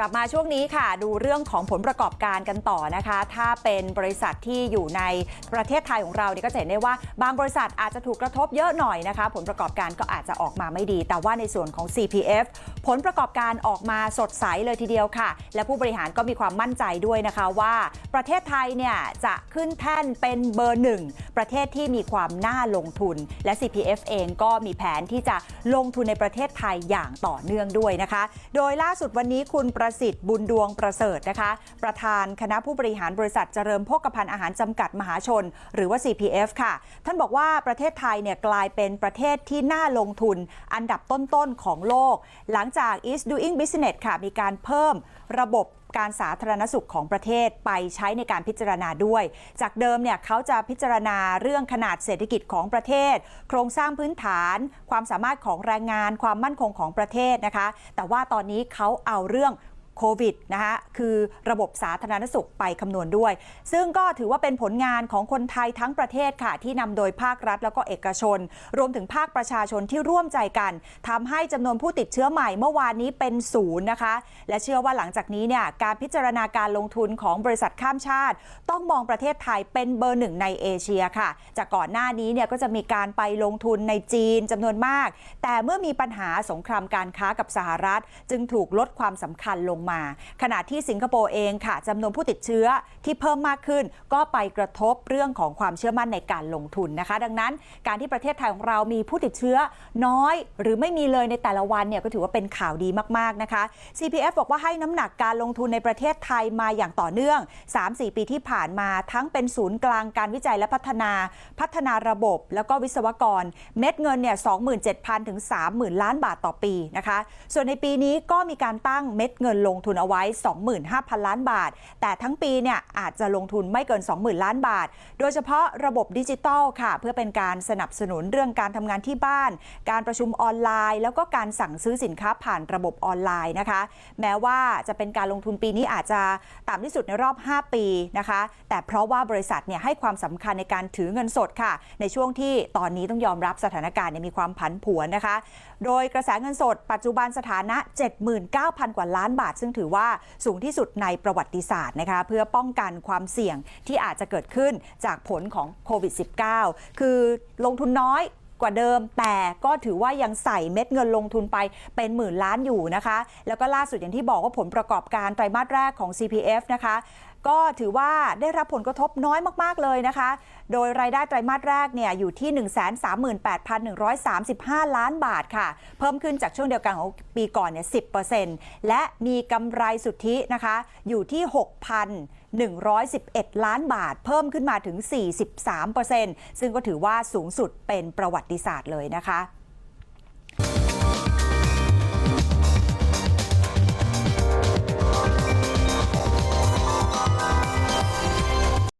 ลับมาช่วงนี้ค่ะ ดูเรื่องของผลประกอบการกันต่อนะคะ ถ้าเป็นบริษัทที่อยู่ในประเทศไทยของเราเนี่ยก็จะเห็นได้ว่า บางบริษัทอาจจะถูกกระทบเยอะหน่อยนะคะ ผลประกอบการก็อาจจะออกมาไม่ดี แต่ว่าในส่วนของ CPF ผลประกอบการออกมาสดใสเลยทีเดียวค่ะ และผู้บริหารก็มีความมั่นใจด้วยนะคะว่า ประเทศไทยเนี่ยจะขึ้นแท่นเป็นเบอร์หนึ่งประเทศที่มีความน่าลงทุน และ CPF เองก็มีแผนที่จะลงทุนในประเทศไทยอย่างต่อเนื่องด้วยนะคะ โดยล่าสุดวันนี้คุณประสิทธิ์บุญดวงประเสริฐนะคะ ประธานคณะผู้บริหารบริษัทเจริญโภคภัณฑ์อาหารจำกัดมหาชน หรือว่า CPF ค่ะ ท่านบอกว่าประเทศไทยเนี่ยกลายเป็นประเทศที่น่าลงทุนอันดับต้นๆของโลก หลังจาก East Doing Business ค่ะ มีการเพิ่มระบบการสาธารณสุขของประเทศไปใช้ในการพิจารณาด้วย จากเดิมเนี่ยเขาจะพิจารณาเรื่องขนาดเศรษฐกิจของประเทศ โครงสร้างพื้นฐาน ความสามารถของแรงงาน ความมั่นคงของประเทศนะคะ แต่ว่าตอนนี้เขาเอาเรื่อง โควิดนะคะคือระบบสาธารณสุขไปคำนวณด้วย ซึ่งก็ถือว่าเป็นผลงานของคนไทยทั้งประเทศค่ะ ที่นำโดยภาครัฐแล้วก็เอกชน รวมถึงภาคประชาชนที่ร่วมใจกันทำให้จำนวนผู้ติดเชื้อใหม่เมื่อวานนี้เป็นศูนย์นะคะ และเชื่อว่าหลังจากนี้เนี่ยการพิจารณาการลงทุนของบริษัทข้ามชาติ ต้องมองประเทศไทยเป็นเบอร์หนึ่งในเอเชียค่ะ จากก่อนหน้านี้เนี่ยก็จะมีการไปลงทุนในจีนจำนวนมาก แต่เมื่อมีปัญหาสงครามการค้ากับสหรัฐ จึงถูกลดความสำคัญลงมา ขณะที่สิงคโปร์เองค่ะจำนวนผู้ติดเชื้อที่เพิ่มมากขึ้น ก็ไปกระทบเรื่องของความเชื่อมั่นในการลงทุนนะคะ ดังนั้นการที่ประเทศไทยของเรามีผู้ติดเชื้อน้อย หรือไม่มีเลยในแต่ละวันเนี่ยก็ถือว่าเป็นข่าวดีมากๆนะคะ CPF บอกว่าให้น้ำหนักการลงทุนในประเทศไทยมาอย่างต่อเนื่อง 3-4 ปีที่ผ่านมาทั้งเป็นศูนย์กลางการวิจัยและพัฒนาพัฒนาระบบ แล้วก็วิศวกร เม็ดเงินเนี่ย27,000 ถึง 30,000 ล้านบาทต่อปีนะคะ ส่วนในปีนี้ก็มีการตั้งเม็ดเงินลงทุนเอาไว้ 25,000 ล้านบาท แต่ทั้งปีเนี่ยอาจจะลงทุนไม่เกิน 20,000 ล้านบาท โดยเฉพาะระบบดิจิทัลค่ะ เพื่อเป็นการสนับสนุนเรื่องการทำงานที่บ้าน การประชุมออนไลน์ แล้วก็การสั่งซื้อสินค้าผ่านระบบออนไลน์นะคะ แม้ว่าจะเป็นการลงทุนปีนี้อาจจะต่ำที่สุดในรอบ 5 ปีนะคะ แต่เพราะว่าบริษัทเนี่ยให้ความสำคัญในการถือเงินสดค่ะ ในช่วงที่ตอนนี้ต้องยอมรับสถานการณ์มีความผันผวนนะคะ โดยกระแสเงินสดปัจจุบันสถานะ 79,000 กว่าล้านบาทซึ่งถือว่าสูงที่สุดในประวัติศาสตร์นะคะเพื่อป้องกันความเสี่ยงที่อาจจะเกิดขึ้นจากผลของโควิด -19 คือลงทุนน้อยกว่าเดิม แต่ก็ถือว่ายังใส่เม็ดเงินลงทุนไปเป็นหมื่นล้านอยู่นะคะ แล้วก็ล่าสุดอย่างที่บอกว่าผลประกอบการไตรมาสแรกของ CPF นะคะ ก็ถือว่าได้รับผลกระทบน้อยมาก ๆ เลยนะคะ โดยรายได้ไตรมาสแรกเนี่ยอยู่ที่ 138,135 ล้านบาทค่ะ เพิ่มขึ้นจากช่วงเดียวกันของปีก่อนเนี่ย 10%และมีกำไรสุทธินะคะ อยู่ที่6,111 ล้านบาท เพิ่มขึ้นมาถึง 43%ซึ่งก็ถือว่าสูงสุดเป็นประวัติศาสตร์เลยนะคะ